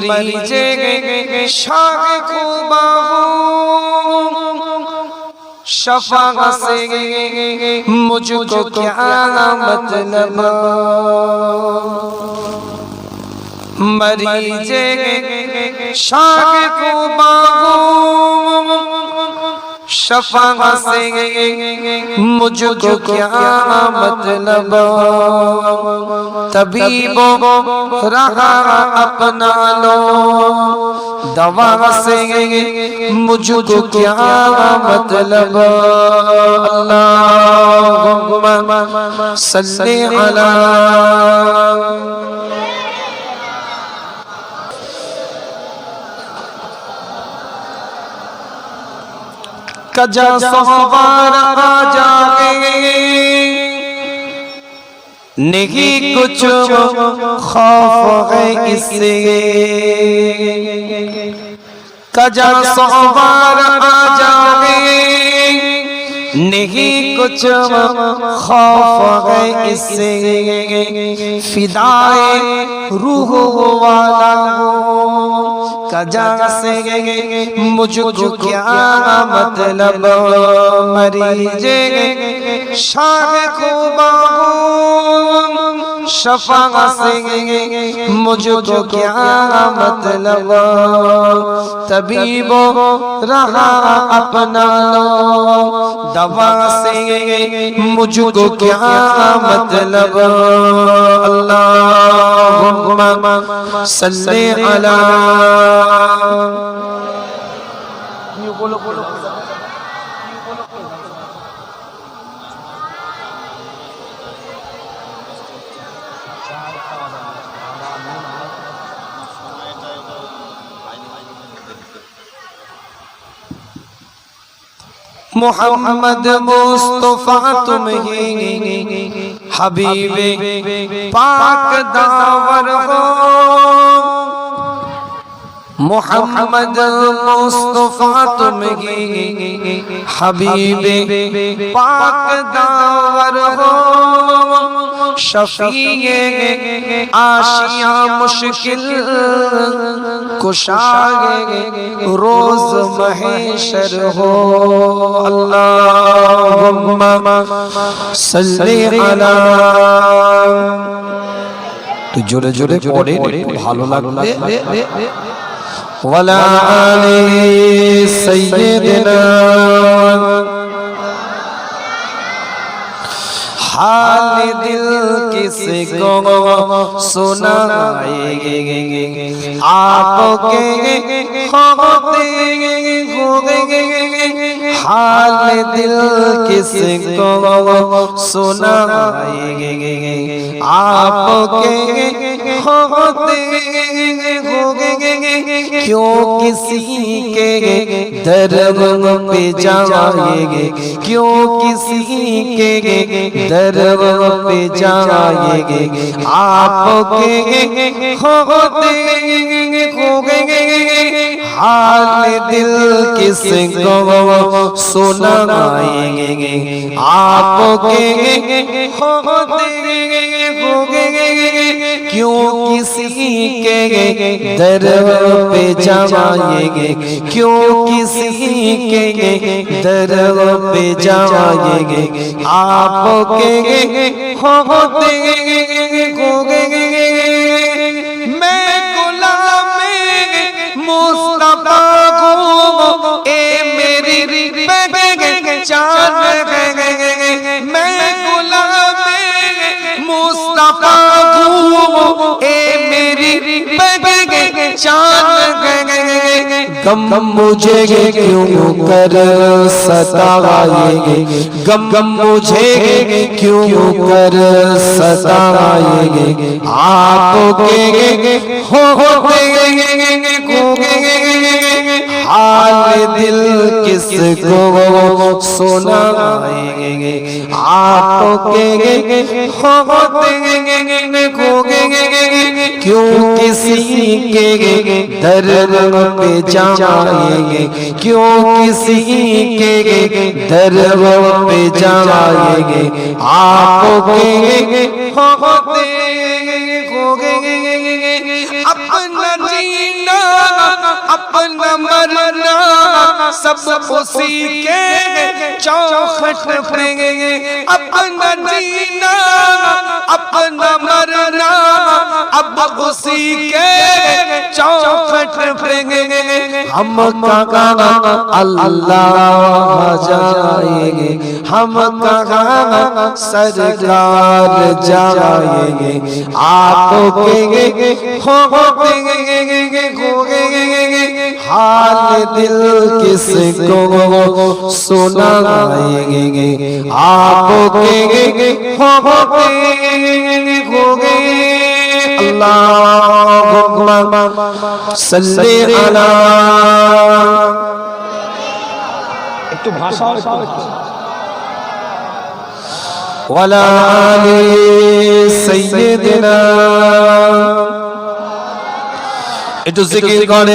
মরিজে শাখ খুবাহু شفا سے مجھ کو کیا مطلب مریض شاہ کو باغوں شفا سے مجھو کیا مطلب طبیب رہا اپنا لو دوا سے مجھو کیا مطلب اللہم صلی علی कजा सवार आ जागे नहीं कुछ खौफ है इससे कजा सवार आ जागे नहीं कुछ खौफ है इससे फिदाए रूह वाला हो कजा से मुझको क्या मतलब मरीजे शाह खूबा شفا سے مجھ کو کیا مطلب طبیب رہا اپنا لو دوا سے مجھ کو کیا مطلب اللہ صلی علی بولو بولو মোহাম্মদ মুস্তফা তুমি হাবিবে পাক দাওয়ার হো। মোহাম্মদ মুস্তফা তুমি হাবিবে পাক দাওয়ার হো। شفیع آشیا مشکل کشا روز محشر ہو اللہ صلی علی তো জোরে জোরে পড়ে ভালো লাগলে ওয়ালা আলি সাইয়্যিদিনা حال دل کس کو سنائے گے آپ کے حال دل کس کو سنائے گے آپ کے کیوں کسی کے درب پہ جائے گے کیوں کسی کے گے درب پہ جائیں گے۔ آپ کے حال دل کس کو سنائیں گے؟ آپ کے کیوں کسی کے درب پہ جائیں گے؟ کیوں کسی کے در پہ جائیں گے؟ آپ کے होते मैं गुलाम मुस्तफा को ए मेरी पहचान मैं غم مجھے گے کیوں کر ستائیں گے؟ غم مجھے گے کیوں کر گے؟ آپ کے گے ہو حال دل کس کو سنائیں گے؟ آپ کے گے ہو گے کیوں کسی کے در پہ جائیں گے؟ کیوں کسی کے در پہ جائیں گے؟ آپ کے ہوتے اپنا جینا اپنا مرنا سب اسی کے چوکھٹ گے اپنا جینا اپنا مرنا अब उसी के चौखट पे हम कहाँ अल्लाह जाएंगे हम कहाँ सरकार जाएंगे आप कहेंगे हो हाल दिल किसको सुनाएंगे आप कहेंगे हो अल्लाह সাল্লি আলা একটু ভাষা ولا آل سيدنا একটু জিকির করে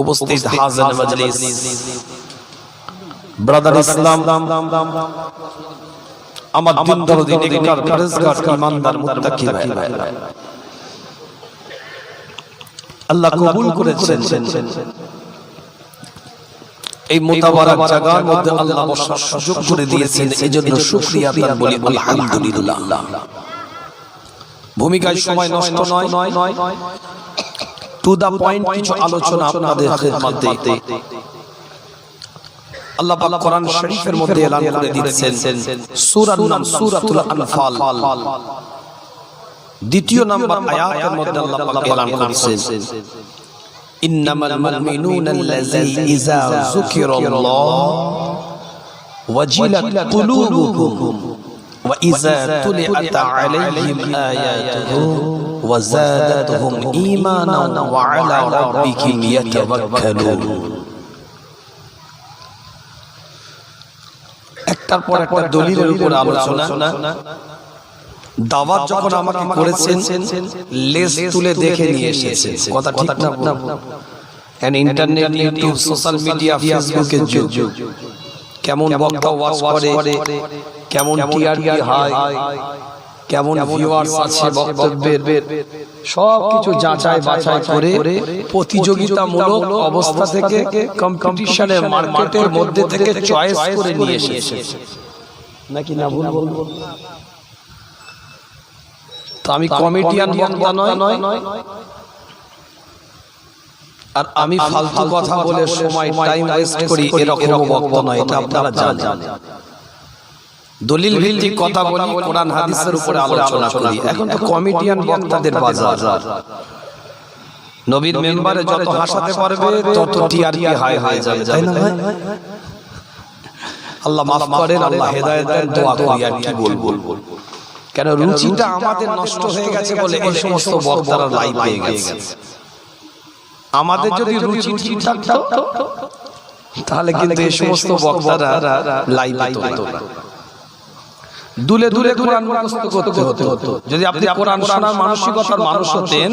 উপস্থিত ব্রাদার ইসলাম আমার দিন দরদি নেককার পরেজগার ইমানদার মুত্তাকি ভাই আল্লাহ কবুল করেছেন। এই মোতাবারক জায়গার মধ্যে আল্লাহ বসার সুযোগ করে দিয়েছেন। এজন্য শুকরিয়া তার বলি। আলহামদুলিল্লাহ। ভূমিকায় সময় নষ্ট নয়। টু দা পয়েন্ট কিছু আলোচনা আপনাদের খেদমতে আল্লাহ পাক কোরআন শরীফের মধ্যে এলান করে দিয়েছেন। সূরার নাম সূরাতুল আনফাল। দ্বিতীয় নাম্বার আয়াতের মধ্যে আল্লাহ পাক এলান করেছেন ইন্নামাল মুমিনুনা আল্লাযী ইযা যুকিরাল্লাহ ওয়াজিলাত কুলুবুহুম وإذا تليت عليهم آياته وزادتهم إيمانا وعلى ربهم يتوكلون একটার পর একটা দলিলের উপর আলোচনা দাওয়াত যখন আমাকে করেছেন লেজ তুলে দেখে নিয়ে এসেছেন। কথা ঠিক না and internet YouTube social media ফেসবুকে যুগ। কেমন বক্তা ওয়াজ করে কেমন টিআরপি হয় কেমন ভিউয়ার্স আছে বক্তব্যের। সব কিছু যাচাই বাছাই করে প্রতিযোগিতামূলক অবস্থা থেকে কম্পিটিশনের মার্কেটের মধ্যে থেকে চয়েস করে নিয়ে এসেছে। নাকি না ভুল বলব? তো আমি কমেডিয়ান বক্তা নয়। আর আমি ফালতু কথা বলে সময় টাইম ওয়েস্ট করি এরকম বক্তা নয় এটা আপনারা জানেন। দলিল ভিত্তিক কথা বলি কোরআন হাদিসের উপরে আলোচনা করি। এখন তো কমেডিয়ান বক্তাদের বাজার। নবীর মেম্বারে যত হাসাতে পারবে তত টিআরপি হাই হয়ে যাবে। তাই না ভাই? আল্লাহ মাফ করেন আল্লাহ হেদায়েত দেন দোয়া করি আর কি বলব? কেন রুচিটা আমাদের নষ্ট হয়ে গেছে বলে এই সমস্ত বক্তারা লাইভ পেয়ে গেছে। আমাদের যদি রুচি ঠিক থাকতো তাহলে কিন্তু এই সমস্ত বক্তারা লাইভ হতো না। দুলে দুলে কোরআন মুখস্থ করতে হতো। যদি আপনি কোরআন শোনার মানসিকতার মানুষ হতেন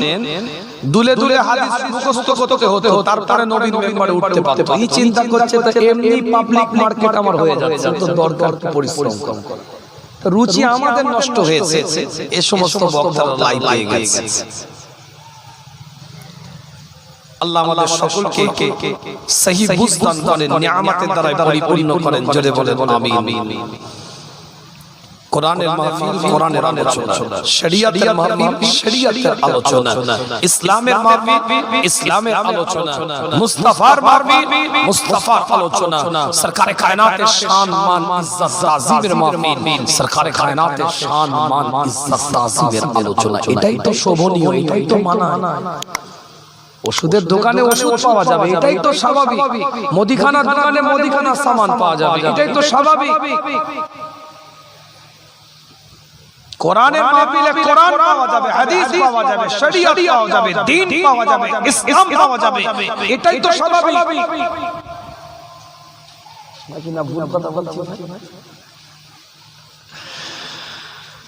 দুলে দুলে হাদিস মুখস্থ করতে হতো তারপরে নবীন মেম্বারে উঠতে পারতো। এই চিন্তা করছে তো এমনি পাবলিক মার্কেট আমার হয়ে যাচ্ছে তো দরকার পরিশ্রম কম রুচি আমাদের নষ্ট হয়েছে। এ সমস্ত বক্তারা লাই পেয়ে গেছে। আল্লাহ আমাদের সকলকে সহি বুঝদান করেন নিয়ামতের দ্বারা পরিপূর্ণ করেন। জোরে বলেন আমিন। কোরআনের মাহফিল কোরআনের আলোচনা। শরিয়াতের মাহফিল শরিয়াতের আলোচনা। ইসলামের মাহফিল ইসলামের আলোচনা। মুস্তাফার মাহফিল মুস্তাফার আলোচনা। সরকারে কায়নাতের শান মান ইজ্জত তাজিমের মাহফিল। সরকারে কায়নাতের শান মান ইজ্জত তাজিমের আলোচনা। এটাই তো শোভনীয় এটাই তো মানায়। ওষুধের দোকানে ওষুধ পাওয়া যাবে। এটাই তো স্বাভাবিক। মুদিখানার দোকানে মুদিখানার সামান পাওয়া যাবে। এটাই তো স্বাভাবিক। কোরআনের মাহফিলে কোরআন পাওয়া যাবে হাদিস পাওয়া যাবে শরীয়ত পাওয়া যাবে দ্বীন পাওয়া যাবে ইসলাম পাওয়া যাবে। এটাই তো স্বাভাবিক। নাকি না ভুল কথা বলছি না?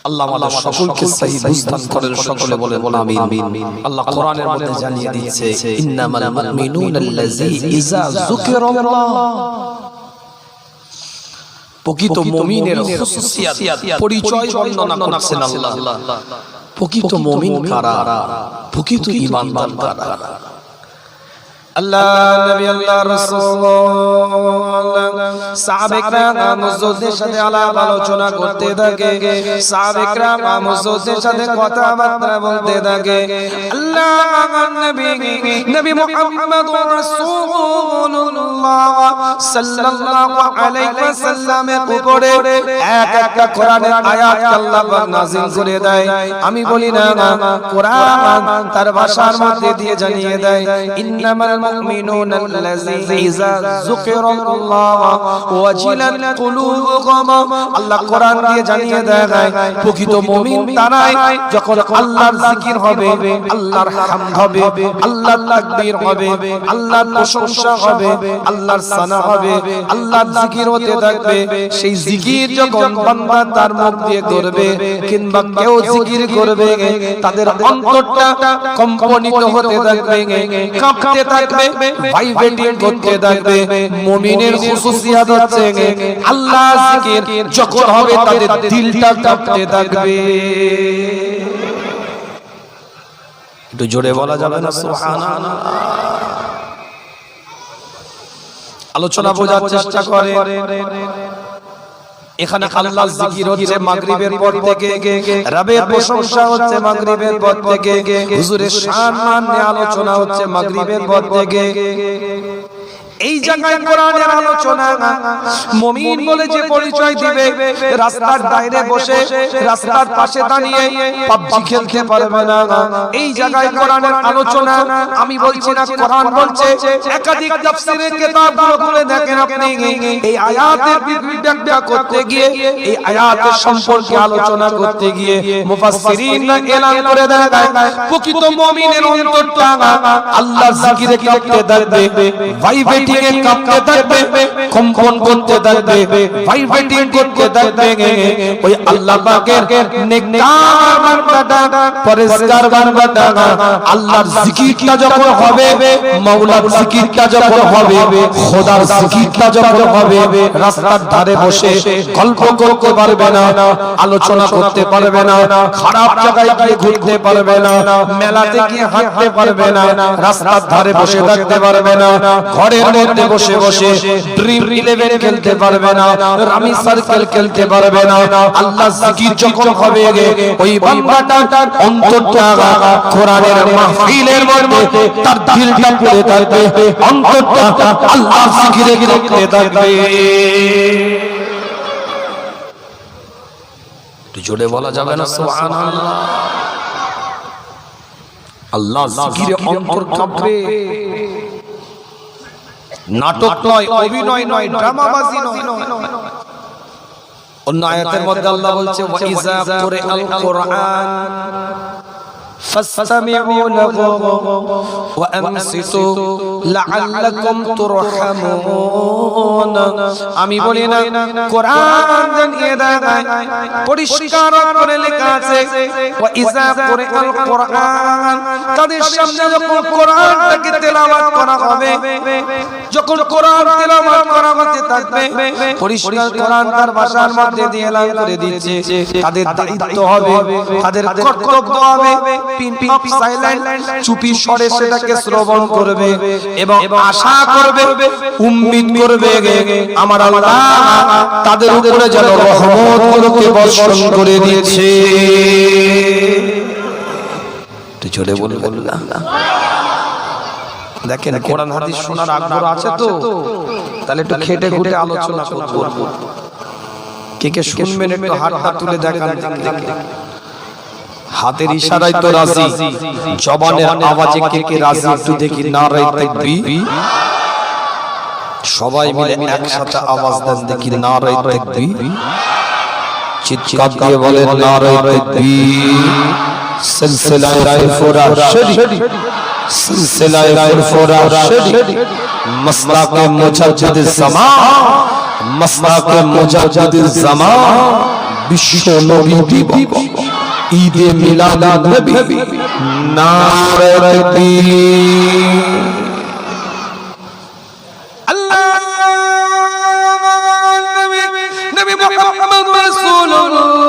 আল্লাহ আমাদের সকলকে সহি বুঝদান করেন সকলে বলে বলে আমিন। আল্লাহ কোরআনের মধ্যে জানিয়ে দিয়েছে ইন্নামাল মুমিনুনা আল্লাযী ইযা যুকিরাল্লাহ। প্রকৃত মমিনের পরিচয় বর্ণনা করছেন আল্লাহ। প্রকৃত মমিন কারা প্রকৃত ইমানদার কারা আমি বলি না। কোরআন তার ভাষার মধ্যে দিয়ে জানিয়ে দেয়। ইন্নামাল মুমিনুনা আল্লাযী ইযা যুকিরাল্লাহ ওয়াজিলাত কুলুবুহুম আল্লাহ কোরআন দিয়ে জানিয়ে দেয় প্রকৃত মুমিন তারাই যখন আল্লাহর জিকির হবে, আল্লাহর হামদ হবে, আল্লাহর তাকবীর হবে, আল্লাহর প্রশংসা হবে, আল্লাহর সানা হবে, আল্লাহর জিকির হতে থাকবে। সেই জিকির যখন বান্দা তার মুখ দিয়ে করবে কিংবা কেউ জিকির করবে, তাদের অন্তরটা কম্পনিত হতে থাকবে, কাঁপতে থাকবে। থাকবে খুশুসিয়াত হচ্ছে আল্লাহ জিকির যখন হবে তাদের দিলটা কাঁপতে থাকবে। একটু জোরে বলা যাবে না আলোচনা বোঝার চেষ্টা করে। এখানে আল্লাহ জিকির হচ্ছে মাগরিবের পর থেকে। রবের প্রশংসা হচ্ছে মাগরিবের পর থেকে। হুজুরের সম্মান নিয়ে আলোচনা হচ্ছে মাগরিবের পর থেকে। এই জায়গায় কোরআনের আলোচনা। মুমিন বলে যে পরিচয় দিবে, রাস্তার বাইরে বসে, রাস্তার পাশে দাঁড়িয়ে পাবজি খেলতে পারবে না। এই জায়গায় কোরআনের আলোচনা। আমি বলছি না, কোরআন বলছে, একাধিক তাফসীরের কিতাবগুলো খুলে দেখেন আপনি। এই আয়াতের ব্যাখ্যা করতে গিয়ে, এই আয়াতের সম্পর্কে আলোচনা করতে গিয়ে মুফাসসিরিনরা এলান করে দেয় প্রকৃত মুমিনের অন্তরটা আল্লাহর জিকিরে কাঁপতে থাকবে ভাইব্রেটিং এ কাঁপতে থাকবে কম্পন করতে থাকবে ভাইব্রেটিং করতে থাকবে ওই আল্লাহ পাকের নেককার বান্দাটা পরিষ্কার বান্দাটা আল্লাহর জিকিরটা যখন হবে মাওলার জিকিরটা যখন হবে খোদার জিকিরটা যখন হবে রাস্তার ধারে বসে গল্প করতে পারবে না আলোচনা করতে পারবে না খারাপ জায়গায় গিয়ে ঘুরতে পারবে না মেলাতে গিয়ে হাঁটতে পারবে না রাস্তার ধারে বসে থাকতে পারবে না ঘরের মধ্যে বসে বসে ড্রিম ইলেভেন খেলতে পারবে না রামি সার্কেল খেলতে পারবে না। আল্লাহ জিকির যখন হবে গে ওই বান্দাটার অন্তরটা কোরআনের মাহফিলের মধ্যে তার দিলটা পড়ে থাকবে, অন্তরটা আল্লাহ জিকিরে করতে থাকবে। একটু জোরে বলা যাবে না, সুবহানাল্লাহ? আল্লাহ জিকিরে অন্তর কাঁপবে। নাটক নয় অভিনয় নয় ড্রামাবাজি নয়। অন্য আয়াতের মধ্যে আল্লাহ বলছে ওয়াইজা কুরআল কুরআন ফাসতামিউ লাহু ওয়া আমসিতু আমি বলি না কোরআন জানিয়ে দেয় পরিষ্কার করে লেখা আছে ওয়া ইজা কোরআন। তাদের সামনে যখন কোরআনটাকে তেলাওয়াত করা হবে যখন কোরআন তেলাওয়াত করা হতে থাকবে পরিষ্কার কোরআন তার ভাষার মধ্যে দিয়ে এলান করে দিচ্ছে তাদের দায়িত্ব হবে তাদের কর্তব্য হবে পিন পিন সাইলেন্ট চুপি স্বরে সেটাকে শ্রবণ করবে এবং আশা করবে উম্মিদ করবে আমার আল্লাহ তাদের উপরে যেন রহমত করুক নরককে বর্ষণ করে দিয়েছে। জোরে বলবেন। না দেখেন কোরআন হাদিস শোনার আগ্রহ আছে তো? তাহলে একটু খেটে খুঁটে আলোচনা করব। কে কে শুনবেন একটু হাতটা তুলে দেখান। দেখি। হাতের ইশারায় তো রাজি। জবানের আওয়াজে কে কে রাজি একটু দেখি না রাই তাকবি সবাই মিলে একসাথে আওয়াজ দেন দেখি না রাই তাকবি চিৎকার দিয়ে বলেন না রাই তাকবি সিলসিলায়ে ফুরা শরী। সিলসিলায়ে ফুরা শরী। মসলাকে মুজাদ্দিদ জামান মসলাকে মুজাদ্দিদ জামান বিশ্ব নবী দিবস। ঈদে মিলাদ নবী নারে তাকবীর নবী মুহাম্মদ রাসূলুল্লাহ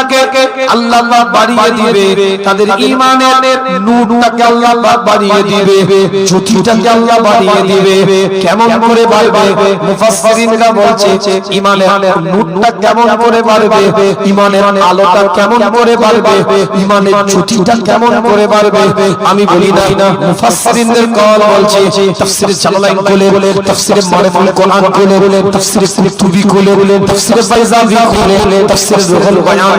ঈমানটাকে আল্লাহ বাড়িয়ে দিবে। তাদের নূরটাকে আল্লাহ বাড়িয়ে দিবে। জ্যোতিটাকে আল্লাহ বাড়িয়ে দিবে। কেমন করে বাড়বে? মুফাসসিরিনরা বলছে ঈমানের নূরটা কেমন করে বাড়বে? ঈমানের আলোটা কেমন করে বাড়বে? জ্যোতিটা কেমন করে বাড়বে? আমি বলি না। মুফাসসিরিনদের কল বলছে তাফসীরে জালালাইন বলে তাফসীরে মারিফুল কোরআন বলে তাফসীরে কুতুবি বলে তাফসীরে বাইজাবি বলে তাফসীরে রুহুল বয়ান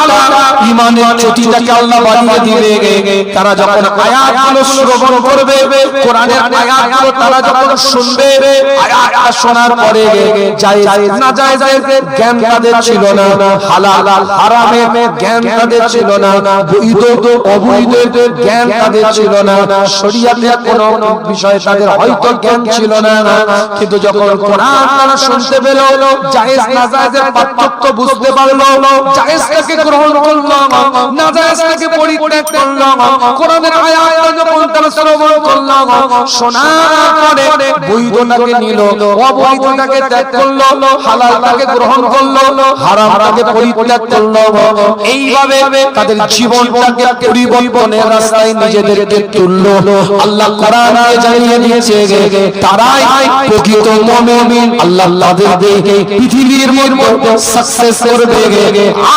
আলোটা ঈমানের জ্যোতিটাকে আল্লাহ বাড়িয়ে দিবে। তারা যখন আয়াতগুলো শ্রবণ করবে কোরআনের আয়াতগুলো তারা যখন শুনবে আয়াতটা শোনার পরে জায়েজ না জায়েজ জ্ঞান তাদের ছিল না হালাল হারামের জ্ঞান তাদের ছিল না বৈধ অবৈধের জ্ঞান তাদের ছিল না। শরীয়তের কোন বিষয়ে তাদের হয়তো জ্ঞান ছিল না। কিন্তু যখন কোরআন তারা শুনতে পেল জায়েজ না জায়েজের পার্থক্য বুঝতে পারল জায়েজটাকে গ্রহণ করল না জায়েজটাকে পরিত্যাগ করল কোরআনের আয়াতটা যখন তারা শ্রবণ করল শোনার পরে বৈধটাকে নিল অবৈধটাকে ত্যাগ করল হালালটাকে গ্রহণ করল হারামটাকে পরিত্যাগ করল। এইভাবে তাদের জীবনটাকে পরিবর্তনের রাস্তায় নিজেদেরকে তুললো। আল্লাহ কোরআনে জানিয়ে দিয়েছে তারাই প্রকৃত মুমিন, আল্লাহ তাদেরকে পৃথিবীর মধ্যে সাকসেস করবে।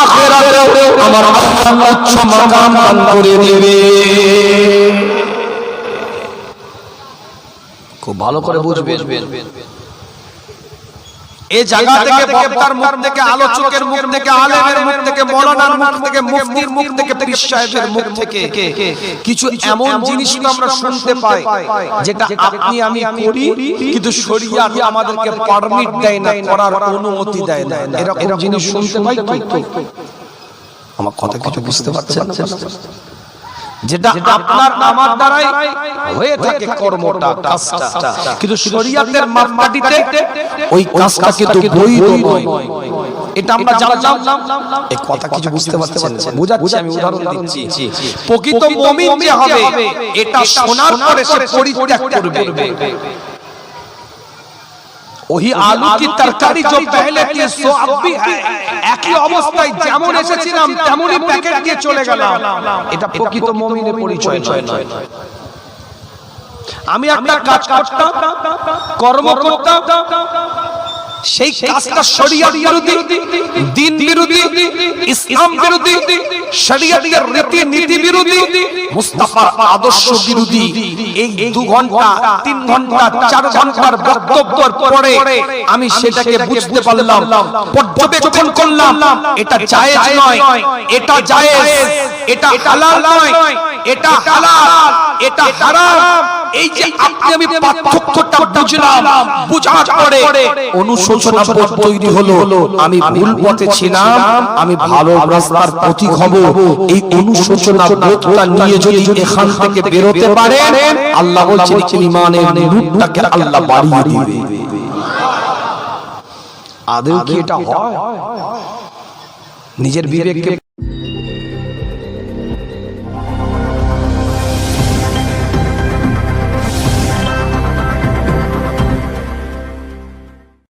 আখিরাতে আমার আল্লাহ উচ্চ মাকাম দান করে দেবে। খুব ভালো করে বুঝবেন। এই জায়গা থেকে বক্তার মুখ থেকে আলোচকের মুখ থেকে আলেমের মুখ থেকে মৌলানার মুখ থেকে মুফতির মুখ থেকে পীর সাহেবের মুখ থেকে। কিছু এমন জিনিস আমরা শুনতে পাই যেটা আপনি আমি করি কিন্তু শরীয়ত আমাদেরকে পারমিট দেয় না করার অনুমতি দেয় না। এরকম জিনিস শুনতে পাই তো? আমার কথা কিছু বুঝতে পারছেন যেটা আপনার আমার দ্বারাই হয়ে থাকে কর্মটা কাজটা। কিন্তু শরীয়তের মাপকাঠিতে ওই কাজটা কিন্তু বৈধ নয়। এটা আমরা জানলাম। এই কথা কিছু বুঝতে পারছেন? বুঝাচ্ছি আমি উদাহরণ দিচ্ছি। প্রকৃত মুমিন যে হবে এটা শোনার পরে সে পরিত্যাগ করবে। ওই আলু কি তরকারি যে পহলে থি সো আব হ্যায় একই অবস্থায় যেমন এসেছিলাম তেমনই প্যাকেট দিয়ে চলে গেলাম। এটা প্রকৃত মুমিনের পরিচয় নয়। আমি একটা কাজ করতাম কর্ম করতাম সেই কাজটা শরিয়ত বিরোধী দিন বিরোধী ইসলাম বিরোধী শরিয়তের রীতি নীতি বিরোধী মুস্তাফার আদর্শ বিরোধী এই দু ঘণ্টা তিন ঘণ্টা চার ঘণ্টার বক্তব্যের পরে আমি সেটাকে বুঝতে পারলাম পর্যবেক্ষণ করলাম এটা জায়েজ নয় এটা জায়েজ এটা হালাল নয় এটা হালাল এটা হারাম। এই যে আপনি আমি পার্থক্যটা বুঝলাম বুঝার পরে অনুশোচনা বোধ তৈরি হলো আমি ভুল পথে ছিলাম আমি ভালো রাস্তার পথিক হব। এই অনুশোচনা বোধটা নিয়ে যদি এখান থেকে বেরোতে পারেন আল্লাহ বলছেন ইমানের নূরটাকে আল্লাহ বাড়িয়ে দিবে। আদেও কি এটা হয়? নিজের বিবেককে